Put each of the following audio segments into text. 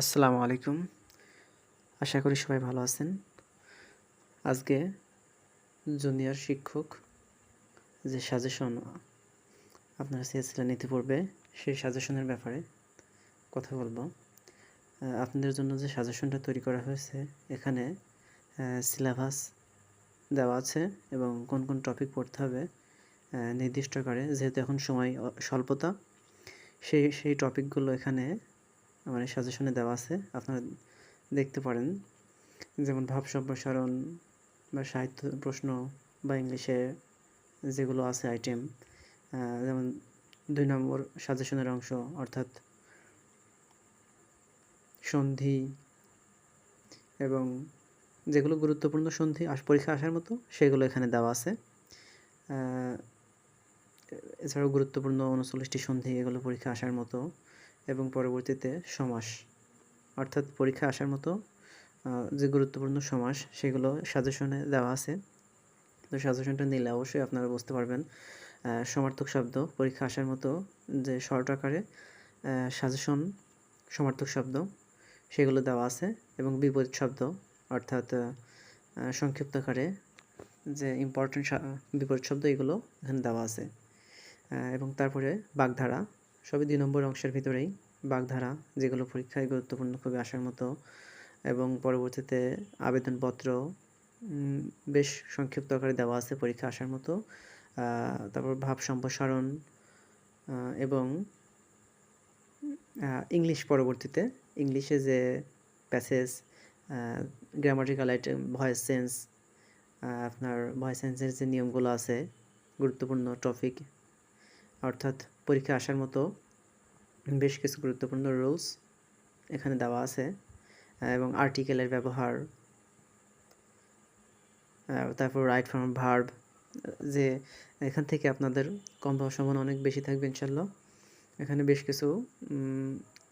আসসালামু আলাইকুম। আশা করি সবাই ভালো আছেন। আজকে জুনিয়র শিক্ষক যে সাজেশন আপনারা চেয়েছিলেন ইতিপূর্বে সেই সাজেশনের ব্যাপারে কথা বলব। আপনাদের জন্য যে সাজেশনটা তৈরি করা হয়েছে, এখানে সিলেবাস দেওয়া আছে এবং কোন কোন টপিক পড়তে হবে নির্দিষ্ট করে। যেহেতু এখন সময় স্বল্পতা, সেই সেই টপিকগুলো এখানে মানে সাজেশনে দেওয়া আছে। আপনারা দেখতে পারেন। যেমন ভাব সম্প্রসারণ বা সাহিত্য প্রশ্ন বা ইংলিশে যেগুলো আছে আইটেম যেমন দুই নম্বর সাজেশনের অংশ, অর্থাৎ সন্ধি এবং যেগুলো গুরুত্বপূর্ণ সন্ধি, আস, পরীক্ষা আসার মতো, সেগুলো এখানে দেওয়া আছে। এছাড়াও গুরুত্বপূর্ণ উনচল্লিশটি সন্ধি এগুলো পরীক্ষা আসার মতো। এবং পরবর্তীতে সমাস, অর্থাৎ পরীক্ষা আসার মতো যে গুরুত্বপূর্ণ সমাস, সেগুলো সাজেশনে দেওয়া আছে। তো সাজেশনটা নিলে অবশ্যই আপনারা বুঝতে পারবেন সমার্থক শব্দ, পরীক্ষা আসার মতো যে শর্ট আকারে সাজেশন সমার্থক শব্দ, সেগুলো দেওয়া আছে এবং বিপরীত শব্দ, অর্থাৎ সংক্ষিপ্ত আকারে যে ইম্পর্টেন্ট বিপরীত শব্দ, এগুলো এখানে দেওয়া আছে। এবং তারপরে বাগধারা, সবই দুই নম্বর অংশের ভিতরেই বাগধারা, যেগুলো পরীক্ষায় গুরুত্বপূর্ণ খুবই আসার মতো, এবং পরবর্তীতে আবেদনপত্র বেশ সংক্ষিপ্ত আকারে দেওয়া আছে পরীক্ষা আসার মতো তারপর ভাব সম্প্রসারণ এবং ইংলিশ পরবর্তীতে, ইংলিশে যে passage grammatical item voice sense আপনার ভয়েস সেন্সের যে নিয়মগুলো আছে, গুরুত্বপূর্ণ টপিক অর্থাৎ পরীক্ষা আসার মতো বেশ কিছু গুরুত্বপূর্ণ রুলস এখানে দেওয়া আছে এবং আর্টিকেলের ব্যবহার তারপর রাইট ফর্ম ভার্ব যে এখান থেকে আপনাদের কম পাওয়ার সম্ভাবনা অনেক বেশি থাকবে ইনশাল্লাহ। এখানে বেশ কিছু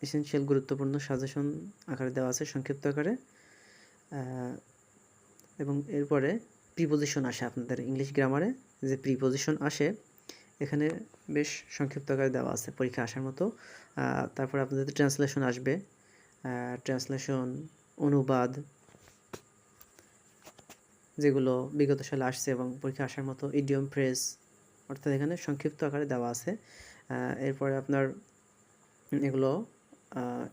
এসেনশিয়াল গুরুত্বপূর্ণ সাজেশন আকারে দেওয়া আছে, সংক্ষিপ্ত আকারে। এবং এরপরে প্রিপোজিশন আসে আপনাদের ইংলিশ গ্রামারে যে প্রিপোজিশন আসে এখানে বেশ সংক্ষিপ্ত আকারে দেওয়া আছে পরীক্ষা আসার মতো। তারপর আপনাদের ট্রান্সলেশন আসবে। ট্রান্সলেশন অনুবাদ যেগুলো বিগত সালে আসছে এবং পরীক্ষা আসার মতো ইডিয়ম ফ্রেজ অর্থাৎ এখানে সংক্ষিপ্ত আকারে দেওয়া আছে। এরপরে আপনার এগুলো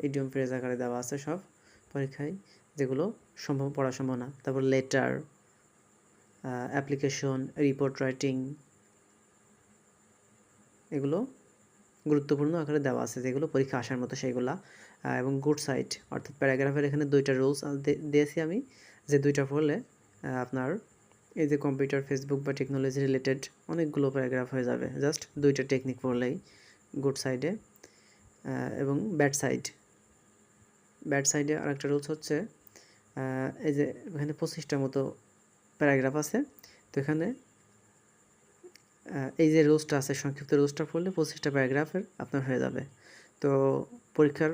ইডিয়ম ফ্রেজ আকারে দেওয়া আছে সব পরীক্ষায়, যেগুলো সম্ভব পড়া সম্ভব না। তারপর লেটার অ্যাপ্লিকেশন রিপোর্ট রাইটিং এগুলো গুরুত্বপূর্ণ আকারে দেওয়া আছে, যেগুলো পরীক্ষা আসার মতো সেইগুলা এবং গুড সাইট অর্থাৎ প্যারাগ্রাফের এখানে দুইটা রুলস দিয়েছি আমি। যে দুইটা পড়লে আপনার এই যে কম্পিউটার ফেসবুক বা টেকনোলজি রিলেটেড অনেকগুলো প্যারাগ্রাফ হয়ে যাবে। জাস্ট দুইটা টেকনিক পড়লেই গুড সাইডে এবং ব্যাড সাইড ব্যাড সাইডে আরেকটা রুলস হচ্ছে এই যে এখানে পঁচিশটা মতো প্যারাগ্রাফ আছে। তো এখানে এই যে রুলসটা আছে সংক্ষিপ্ত রুলসটা পড়লে পঁচিশটা প্যারাগ্রাফের আপনার হয়ে যাবে। তো পরীক্ষার